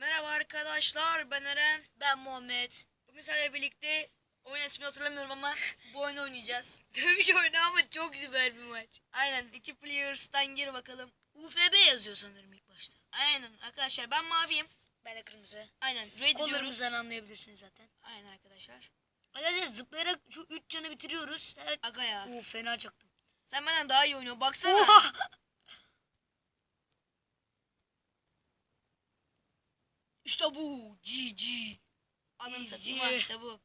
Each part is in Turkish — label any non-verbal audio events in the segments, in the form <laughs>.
Merhaba arkadaşlar ben Eren. Ben Muhammed. Bugün sizlerle birlikte oyun ismini hatırlamıyorum ama bu oyunu oynayacağız. <laughs> Dövüş oyunu ama çok güzel bir maç. Aynen iki players'tan gir bakalım. UFB yazıyor sanırım ilk başta. Aynen arkadaşlar ben maviyim. Ben de kırmızı. Aynen raid diyoruz. Kollarımızdan anlayabilirsiniz zaten. Aynen arkadaşlar. Arkadaşlar zıplayarak şu 3 canı bitiriyoruz. Her... Aga ya. Oo fena çaktım. Sen benden daha iyi oynuyorsun baksana. Oha! İşte bu. GG. Ananı satayım ha işte bu.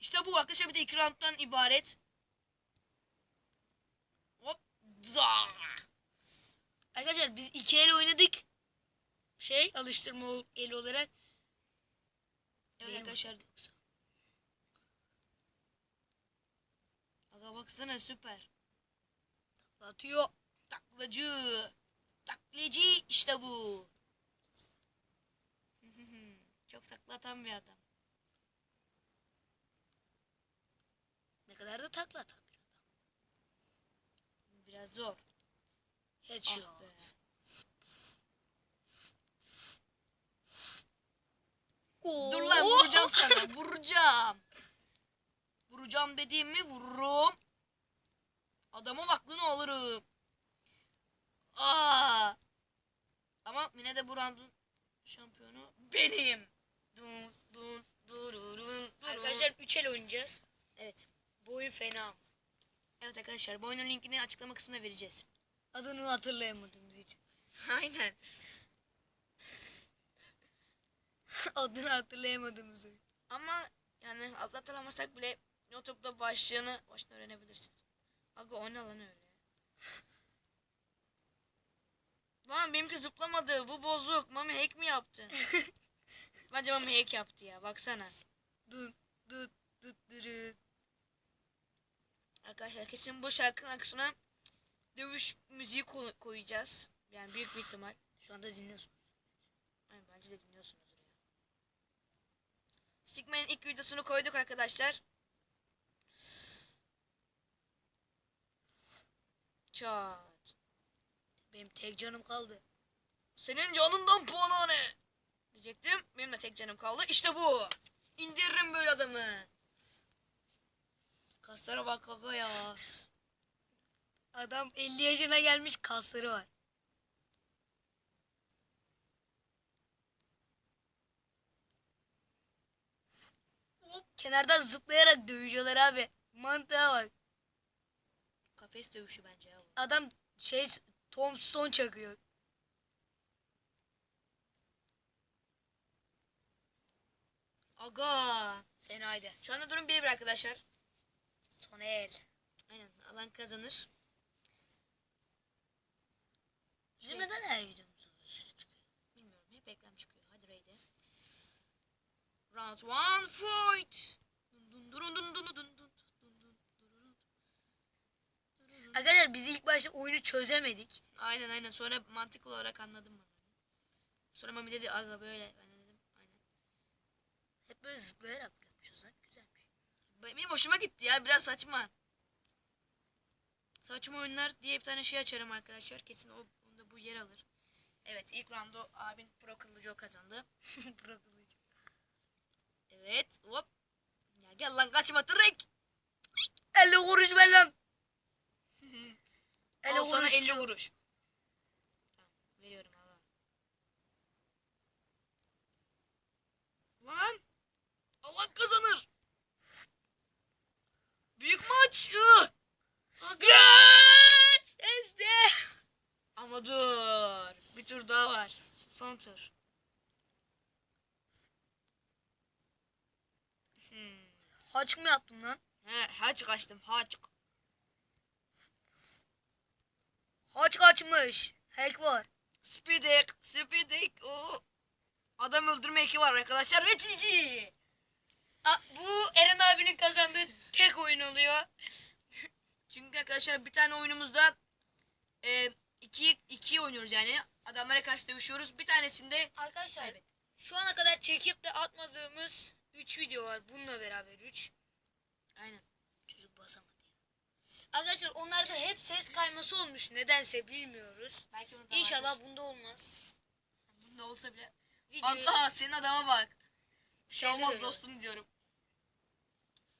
İşte bu arkadaşlar bir de iki rounddan ibaret. Hop. Za. Arkadaşlar biz iki el oynadık. Şey alıştırma eli olarak. Evet Benim arkadaşlar. yoksa. Aga baksana süper. Atıyor. Taklacı. Taklacı işte bu. Çok takla atan bir adam. Ne kadar da takla atan bir adam. Biraz zor. Headshot. Ah. Oo. Dur lan vuracağım sana. Vuracağım. Vuracağım dediğimi vururum. Adamın aklını alırım. Aa. Ama yine de bu roundun şampiyonu benim. Dun dun dururun. Arkadaşlar 3 el oynayacağız. Evet. Bu oyun fena. Evet arkadaşlar bu oyunun linkini açıklama kısmına vereceğiz. Adını hatırlayamadığımız için. <laughs> Aynen. <laughs> Adını hatırlayamadığımız oyun. Ama yani atlatamazsak bile YouTube'da başlığını baştan öğrenebilirsin. Aga o ne lan öyle? <laughs> lan benimki zıplamadı. Bu bozuk. Mami hack mi yaptın? Bence Mami hack yaptı ya. Baksana. Dut dut dut dırıt. Arkadaşlar kesin bu şarkının arkasına dövüş müziği ko- koyacağız. Yani büyük bir ihtimal. Şu anda dinliyorsun. Aynen, bence de dinliyorsunuzdur ya. Stickman'in ilk videosunu koyduk arkadaşlar. Çat. Benim tek canım kaldı. Senin canından puanı ne? Diyecektim. Benim de tek canım kaldı. İşte bu. İndiririm böyle adamı. Kaslara bak kaka ya. Adam 50 yaşına gelmiş kasları var. Hop. Kenardan zıplayarak dövüyorlar abi. Mantığa bak. Kafes dövüşü bence ya. Adam şey tombstone çakıyor. Aga fenaydı. Şu anda durum 1-1 arkadaşlar. Sonel. Aynen alan kazanır. Bizim neden her videomuz? Bilmiyorum hep reklam çıkıyor. Hadi raid'e. Round 1 fight. Dun dun dun dun dun dun. Arkadaşlar biz ilk başta oyunu çözemedik. Aynen aynen sonra mantık olarak anladım ben. Sonra Mami dedi aga böyle. Ben böyle zıplayarak yapmışız lan. Güzelmiş. Benim hoşuma gitti ya biraz saçma. Saçma oyunlar diye bir tane şey açarım arkadaşlar. Kesin o onda bu yer alır. Evet ilk roundu abin Pro Kılıcı kazandı. <laughs> Bırakılacak. Evet hop. Ya gel lan kaçma direkt. 50 kuruş ver lan. <laughs> 50 Al sana kuruş 50 çok. kuruş. Tamam veriyorum Allah. Lan. Allah kazanır. Büyük maç. Ih! Aga. Yes! Ezdi. Ama dur. Bir tur daha var. Son tur. Hmm. Haç mı yaptın lan? He, haç kaçtım haç. Haç kaçmış. Hack var. Speedek, speedek. O adam öldürme eki var arkadaşlar. Aa, bu Eren abinin kazandığı tek oyun oluyor. <laughs> Çünkü arkadaşlar bir tane oyunumuzda e, oynuyoruz yani. Adamlara karşı dövüşüyoruz. Bir tanesinde Arkadaşlar Kaybet. şu ana kadar çekip de atmadığımız 3 video var. Bununla beraber 3. aynen. Çocuk basamadı. Arkadaşlar onlarda hep ses kayması olmuş. Nedense bilmiyoruz. Belki onu da İnşallah vardır. bunda olmaz. Bunda olsa bile Videoyu Allah senin adama bak. Bir şey olmaz dostum diyorum.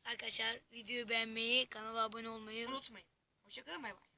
arkadaşlar videoyu beğenmeyi, kanala abone olmayı Unutmayın. Hoşçakalın bay bay.